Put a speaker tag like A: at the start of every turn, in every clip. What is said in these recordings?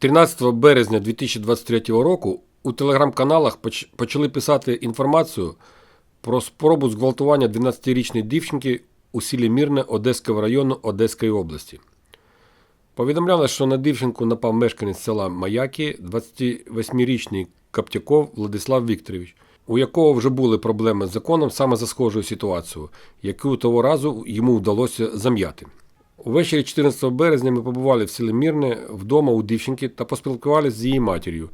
A: 13 березня 2023 року у телеграм-каналах почали писати інформацію про спробу зґвалтування 12-річної дівчинки у селі Мірне Одеського району Одеської області. Повідомляли, що на дівчинку напав мешканець села Маяки, 28-річний Каптяков Владислав Вікторович, у якого вже були проблеми з законом саме за схожою ситуацією, яку того разу йому вдалося зам'яти. Увечері 14 березня ми побували в селі Мірне вдома у дівчинки та поспілкувалися з її матір'ю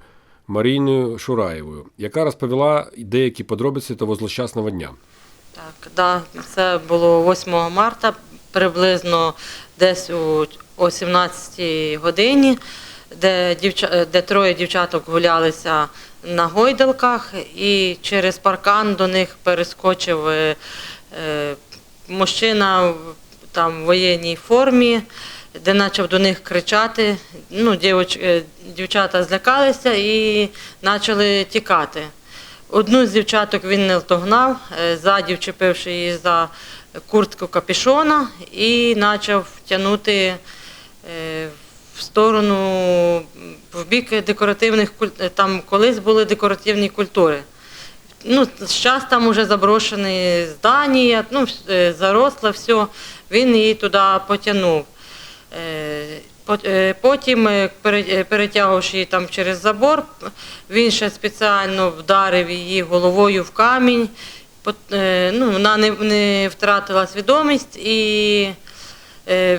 A: Маріною Шураєвою, яка розповіла деякі подробиці того злощасного дня.
B: Так, да, це було 8 марта, приблизно десь у о 17 годині, де, дівча, де троє дівчаток гулялися на гойдалках, і через паркан до них перескочив е, е, мужчина в воєнній формі, де почав до них кричати. Ну, дівоч, е, дівчата злякалися і почали тікати. Одну з дівчаток він не втогнав, е, ззаді вчепивши її за куртку капішона і почав тягнути е, в сторону, в бік декоративних там колись були декоративні культури. Ну, зараз там вже заброшені здання, ну, е, заросло все, він її туди потягнув. Е, е, Потім, перетягувавши її там через забор, він ще спеціально вдарив її головою в камінь. Ну, вона не, не втратила свідомість і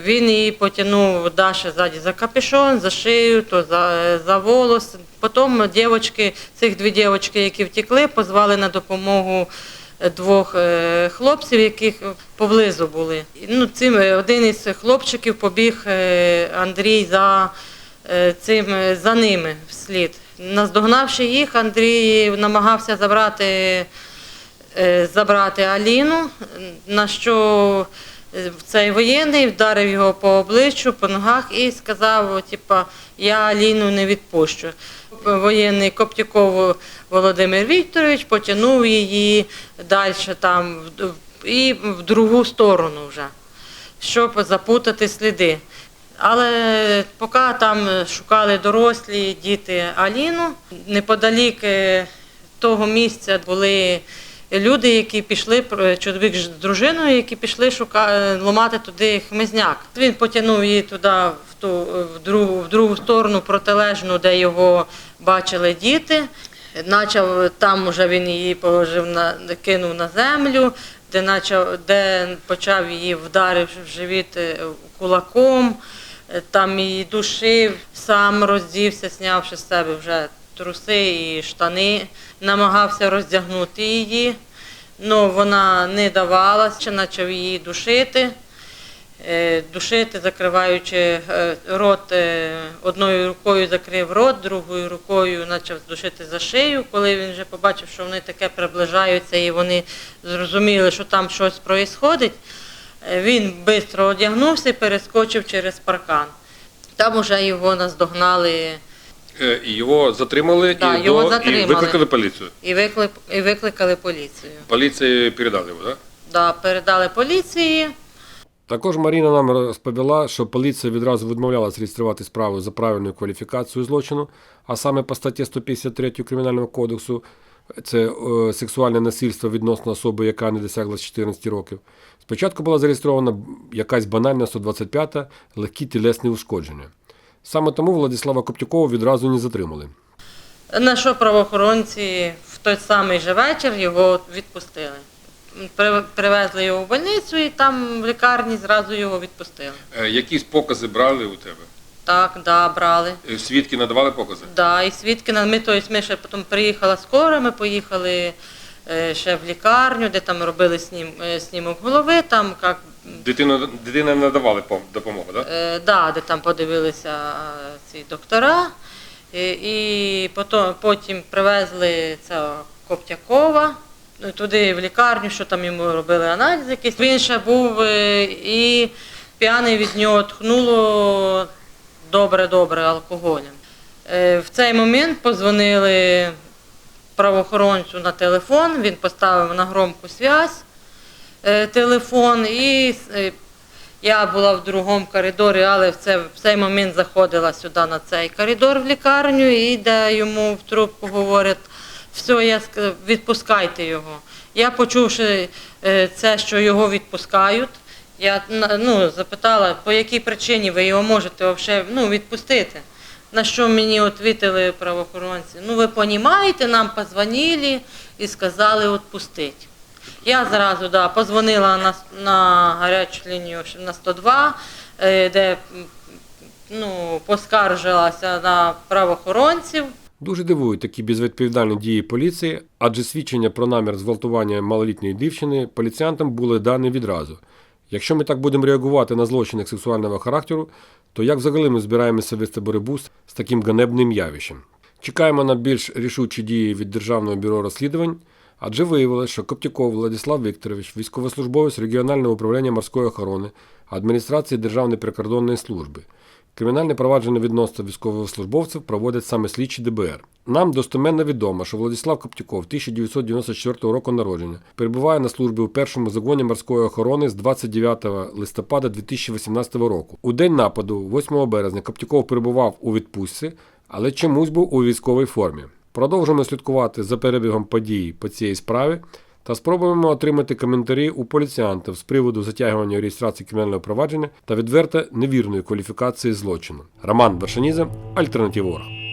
B: він її потягнув далі ззаді за капюшон, за шию, то за, за волос. Потім дівочки, цих дві дівчатки, які втекли, позвали на допомогу е, двох е, хлопців, яких поблизу були. Ну, цим, е, один із хлопчиків побіг Андрій за, цим, за ними вслід. Наздогнавши їх, Андрій намагався забрати забрати Аліну, на що цей воєнний вдарив його по обличчю, по ногах і сказав, типа, я Аліну не відпущу. Воєнний Коптяков Володимир Вікторович потягнув її далі там і в другу сторону вже, щоб запутати сліди. Але поки там шукали дорослі діти Аліну, неподалік е, того місця були люди, які пішли, чоловік з дружиною, які пішли шука, ломати туди хмизняк. Він потягнув її туди, в ту в другу, в другу сторону протилежну, де його бачили діти. Начав там уже він її положив на кинув на землю, де начав, де почав її вдарив в живіт е, кулаком, е, там її душив, сам роздівся, знявши з себе вже труси і штани, намагався роздягнути її. Ну, вона не давалась, ще почав її душити. Е, Душити, закриваючи е, рот, е, одною рукою закрив рот, другою рукою почав душити за шию. Коли він вже побачив, що вони таке приближаються і вони зрозуміли, що там щось відбувається, він швидко одягнувся і перескочив через паркан. Там уже його наздогнали
A: І його затримали,
B: Да,
A: і,
B: його
A: до-
B: затримали.
A: і викликали поліцію.
B: і, виклик, і викликали поліцію.
A: Поліції передали його, так?
B: Да, передали поліції.
A: Також Маріна нам розповіла, що поліція відразу відмовлялася реєструвати справу за правильною кваліфікацією злочину, а саме по статті 153 Кримінального кодексу це е, сексуальне насильство відносно особи, яка не досягла 14 років. Спочатку була зареєстрована якась банальна 125-та легкі тілесні ушкодження. Саме тому Владислава Коптюкова відразу не затримали.
B: На що правоохоронці в той самий же вечір його відпустили. Привезли його в больницю і там в лікарні зразу його відпустили.
A: Е, Якісь покази брали у тебе?
B: Так, да, брали.
A: Свідки надавали покази?
B: Да, і свідки на ми, тобто ми ще потім приїхала скоро, ми поїхали е, ще в лікарню, де там робили снім, е, снімок голови, там як
A: Дитина, дитина надавали допомогу, так?
B: Е, да, де там подивилися е, ці доктора. І, і потім, потім привезли цього Коптякова ну, туди в лікарню, що там йому робили аналізи якісь. Він ще був е, і п'яний від нього тхнуло добре-добре алкоголем. В цей момент позвонили правоохоронцю на телефон, він поставив на громку зв'язь е, телефон і е, Я була в другому коридорі, але в, це, в цей момент заходила сюди на цей коридор в лікарню, і де йому в трубку говорять, все, я відпускайте його. Я почувши е, це, що його відпускають, я ну, запитала, по якій причині ви його можете вообще, ну, відпустити. На що мені відповіли правоохоронці? Ну, ви розумієте, нам позвонили і сказали відпустити. Я зразу да, позвонила на, на гарячу лінію на 102, е, де ну, поскаржилася на правоохоронців.
A: Дуже дивують такі безвідповідальні дії поліції, адже свідчення про намір зґвалтування малолітньої дівчини поліціянтам були дані відразу. Якщо ми так будемо реагувати на злочини сексуального характеру, то як взагалі ми збираємося вести боротьбу з з таким ганебним явищем? Чекаємо на більш рішучі дії від Державного бюро розслідувань, адже виявилось, що Коптяков Владислав Вікторович, військовослужбовець регіонального управління морської охорони адміністрації Державної прикордонної служби. Кримінальне провадження відносно військовослужбовців проводять саме слідчі ДБР. Нам достеменно відомо, що Владислав Коптюков 1994 року народження перебуває на службі у першому загоні морської охорони з 29 листопада 2018 року. У день нападу, 8 березня, Коптюков перебував у відпустці, але чомусь був у військовій формі. Продовжуємо слідкувати за перебігом подій по цій справі та спробуємо отримати коментарі у поліціянтів з приводу затягування реєстрації кримінального провадження та відверто невірної кваліфікації злочину. Роман Вершаніза, Альтернатива.